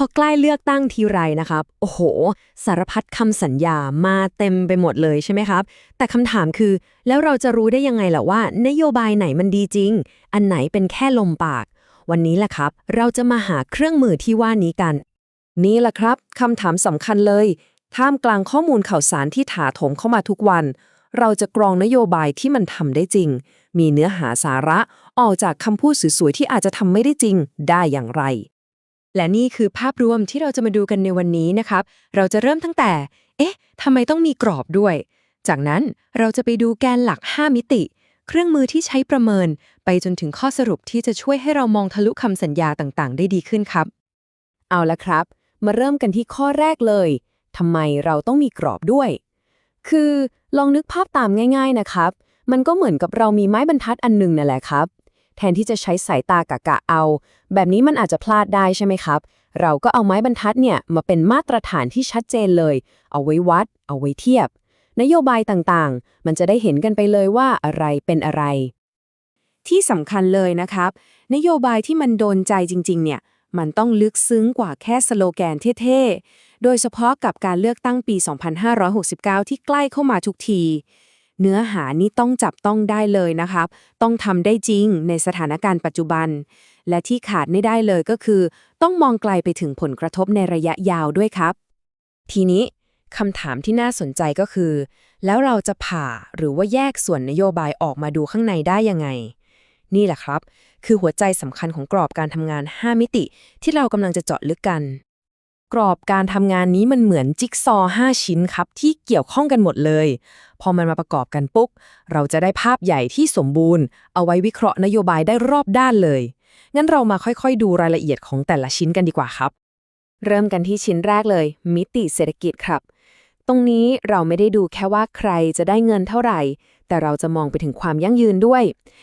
พอใกล้เลือกตั้งทีไรนะครับ โอ้โห สารพัดคำสัญญามาเต็มไปหมดเลยใช่ไหมครับ แต่คำถามคือ แล้วเราจะรู้ได้ยังไงล่ะว่า นโยบายไหนมันดีจริง อันไหนเป็นแค่ลมปาก วันนี้แหละครับ เราจะมาหาเครื่องมือที่ว่านี้กัน นี่แหละครับคำถามสำคัญเลย ท่ามกลางข้อมูลข่าวสารที่ถาโถมเข้ามาทุกวัน เราจะกรองนโยบายที่มันทำได้จริง มีเนื้อหาสาระออกจากคำพูดสวยๆที่อาจจะทำไม่ได้จริงได้อย่างไร และนี่คือภาพรวมที่เราจะมาดูกันในวันนี้นะครับ เราจะเริ่มตั้งแต่ เอ๊ะทำไมต้องมีกรอบด้วย จากนั้นเราจะไปดูแกนหลัก 5 มิติ เครื่องมือที่ใช้ประเมิน ไปจนถึงข้อสรุปที่จะช่วยให้เรามองทะลุคำสัญญาต่างๆ ได้ดีขึ้นครับ เอาละครับ มาเริ่มกันที่ข้อแรกเลยทำไมเราต้องมีกรอบด้วย คือลองนึกภาพตามง่าย ๆนะครับ มันก็เหมือนกับเรามีไม้บรรทัดอันหนึ่งนั่นแหละครับ แทนที่จะใช้สายตากะกะเอา แบบนี้มันอาจจะพลาดได้ใช่ไหมครับ เราก็เอาไม้บรรทัดเนี่ยมาเป็นมาตรฐานที่ชัดเจนเลย เอาไว้วัด เอาไว้เทียบ นโยบายต่างๆ มันจะได้เห็นกันไปเลยว่าอะไรเป็นอะไร ที่สำคัญเลยนะครับ นโยบายที่มันโดนใจจริง ๆ เนี่ยมันต้องลึกซึ้งกว่าแค่สโลแกนเท่ ๆ โดยเฉพาะกับการเลือกตั้งปี 2569 ที่ใกล้เข้ามาทุกที เนื้อหานี้ต้องจับต้องได้เลยนะครับ ต้องทำได้จริงในสถานการณ์ปัจจุบัน และที่ขาดไม่ได้เลยก็คือ ต้องมองไกลไปถึงผลกระทบในระยะยาวด้วยครับ ทีนี้คำถามที่น่าสนใจก็คือ แล้วเราจะผ่าหรือว่าแยกส่วนนโยบายออกมาดูข้างในได้ยังไง นี่แหละครับ คือหัวใจสำคัญของกรอบการทำงาน 5 มิติ ที่เรากำลังจะเจาะลึกกัน กรอบการทำงานนี้มันเหมือนจิ๊กซอว์5ชิ้นครับ ที่เกี่ยวข้องกันหมดเลย พอมันมาประกอบกันปุ๊บเราจะได้ภาพใหญ่ที่สมบูรณ์ เอาไว้วิเคราะห์นโยบายได้รอบด้านเลย งั้นเรามาค่อยๆ ดูรายละเอียดของแต่ละชิ้นกันดีกว่าครับ เริ่มกันที่ชิ้นแรกเลย มิติเศรษฐกิจครับ ตรงนี้เราไม่ได้ดูแค่ว่าใครจะได้เงินเท่าไหร่ แต่เราจะมองไปถึงความยั่งยืนด้วย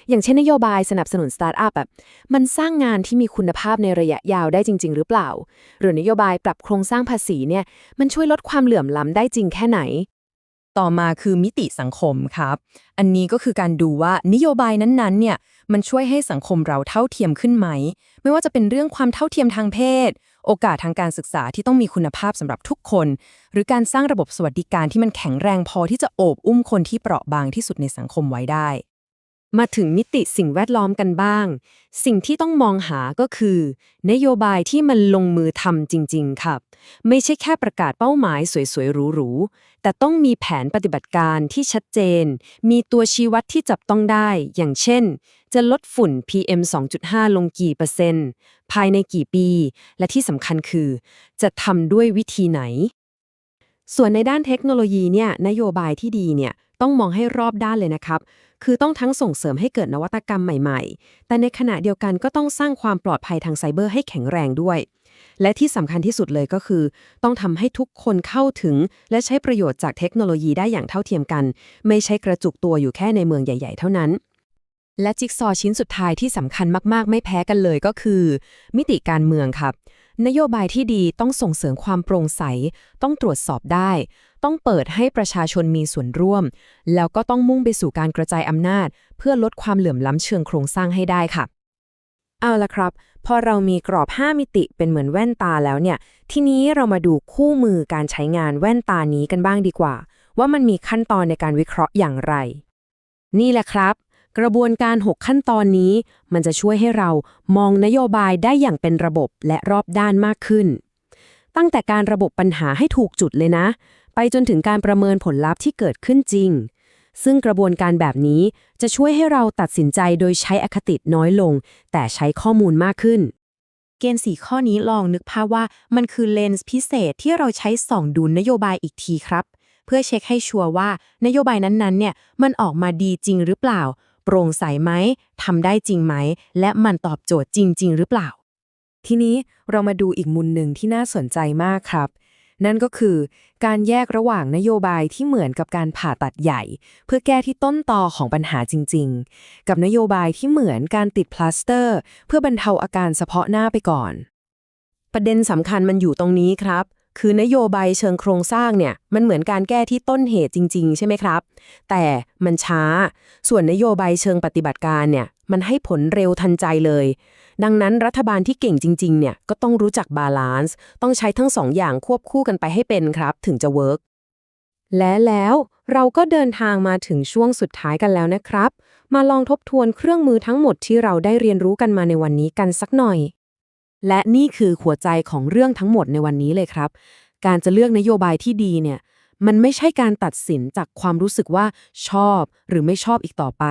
อย่างเช่นนโยบายสนับสนุนสตาร์ทอัพแบบมันสร้างงานที่มีคุณภาพในระยะยาวได้จริง ๆ หรือเปล่า หรือนโยบายปรับโครงสร้างภาษีเนี่ยมันช่วยลดความเหลื่อมล้ำได้จริงแค่ไหน ต่อมาคือมิติสังคมครับ อันนี้ก็คือการดูว่านโยบายนั้นๆเนี่ยมันช่วยให้สังคมเราเท่าเทียมขึ้นไหม ไม่ว่าจะเป็นเรื่องความเท่าเทียมทางเพศ โอกาสทางการศึกษาที่ต้องมีคุณภาพสำหรับทุกคน หรือการสร้างระบบสวัสดิการที่มันแข็งแรงพอที่จะโอบอุ้มคนที่เปราะบางที่สุดในสังคมไว้ได้ มาถึงมิติสิ่งแวดล้อมกันบ้าง สิ่งที่ต้องมองหาก็คือ นโยบายที่มันลงมือทำจริง ๆ ครับ ไม่ใช่แค่ประกาศเป้าหมายสวยๆหรูๆแต่ต้องมีแผนปฏิบัติการที่ชัดเจน มีตัวชี้วัดที่จับต้องได้ อย่างเช่น จะลดฝุ่น PM 2.5 ลงกี่เปอร์เซ็นต์ ภายในกี่ปี และที่สำคัญคือ จะทำด้วยวิธีไหน ส่วนในด้านเทคโนโลยีเนี่ยนโยบายที่ดีเนี่ย ต้องมองให้รอบด้านเลยนะครับ คือต้องทั้งส่งเสริมให้เกิดนวัตกรรมใหม่ๆ แต่ในขณะเดียวกันก็ต้องสร้างความปลอดภัยทางไซเบอร์ให้แข็งแรงด้วย และที่สำคัญที่สุดเลยก็คือ ต้องทำให้ทุกคนเข้าถึง และใช้ประโยชน์จากเทคโนโลยีได้อย่างเท่าเทียมกัน ไม่ใช่กระจุกตัวอยู่แค่ในเมืองใหญ่ ๆ เท่านั้นและจิ๊กซอว์ชิ้นสุดท้ายที่สำคัญมาก ๆ ไม่แพ้กันเลยก็คือ มิติการเมืองครับ นโยบายที่ดีต้องส่งเสริมความโปร่งใส ต้องตรวจสอบได้ ต้องเปิดให้ประชาชนมีส่วนร่วม แล้วก็ต้องมุ่งไปสู่การกระจายอำนาจ เพื่อลดความเหลื่อมล้ำเชิงโครงสร้างให้ได้ค่ะ เอาละครับ พอเรามีกรอบ 5 มิติเป็นเหมือนแว่นตาแล้วเนี่ย ทีนี้เรามาดูคู่มือการใช้งานแว่นตานี้กันบ้างดีกว่า ว่ามันมีขั้นตอนในการวิเคราะห์อย่างไร นี่แหละครับ กระบวนการ 6 ขั้นตอนนี้ มันจะช่วยให้เรามองนโยบายได้อย่างเป็นระบบและรอบด้านมากขึ้น ตั้งแต่การระบบปัญหาให้ถูกจุดเลยนะ ไปจนถึงการประเมินผลลัพธ์ที่เกิดขึ้นจริง ซึ่งกระบวนการแบบนี้จะช่วยให้เราตัดสินใจโดยใช้อคติน้อยลง แต่ใช้ข้อมูลมากขึ้น เกณฑ์สีข้อนี้ลองนึกภาพว่ามันคือเลนส์พิเศษที่เราใช้ส่องดูนโยบายอีกทีครับ เพื่อเช็คให้ชัวร์ว่านโยบายนั้นๆเนี่ยมันออกมาดีจริงหรือเปล่า โปร่งใสไหมทำได้จริงไหม และมันตอบโจทย์จริง ๆ หรือเปล่า ทีนี้เรามาดูอีกมุมหนึ่งที่น่าสนใจมากครับ นั่นก็คือการแยกระหว่างนโยบายที่เหมือนกับการผ่าตัดใหญ่ เพื่อแก้ที่ต้นตอของปัญหาจริง ๆ กับนโยบายที่เหมือนการติดพลาสเตอร์ เพื่อบรรเทาอาการเฉพาะหน้าไปก่อน ประเด็นสำคัญมันอยู่ตรงนี้ครับคือนโยบายเชิงโครงสร้างเนี่ยมันเหมือนการแก้ที่ต้นเหตุจริง ๆ ใช่ไหมครับ แต่มันช้า ส่วนนโยบายเชิงปฏิบัติการเนี่ย มันให้ผลเร็วทันใจเลย ดังนั้นรัฐบาลที่เก่งจริง ๆ เนี่ยก็ต้องรู้จักบาลานซ์ ต้องใช้ทั้งสองอย่างควบคู่กันไปให้เป็นครับ ถึงจะเวิร์กและแล้วเราก็เดินทางมาถึงช่วงสุดท้ายกันแล้วนะครับ มาลองทบทวนเครื่องมือทั้งหมดที่เราได้เรียนรู้กันมาในวันนี้กันสักหน่อย และนี่คือหัวใจของเรื่องทั้งหมดในวันนี้เลยครับ การจะเลือกนโยบายที่ดีเนี่ย มันไม่ใช่การตัดสินจากความรู้สึกว่าชอบหรือไม่ชอบอีกต่อไป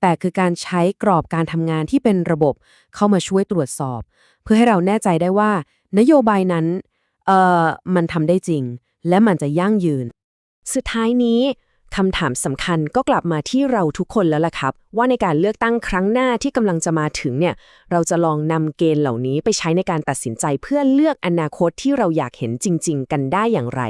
แต่คือการใช้กรอบการทำงานที่เป็นระบบเข้ามาช่วยตรวจสอบ เพื่อให้เราแน่ใจได้ว่า นโยบายนั้นเอ่อมันทำได้จริง และมันจะยั่งยืน สุดท้ายนี้คำถามสำคัญก็กลับมาที่เราทุกคนแล้วล่ะครับ ว่าในการเลือกตั้งครั้งหน้าที่กำลังจะมาถึงเนี่ย เราจะลองนำเกณฑ์เหล่านี้ไปใช้ในการตัดสินใจเพื่อเลือกอนาคตที่เราอยากเห็นจริง ๆ กันได้อย่างไร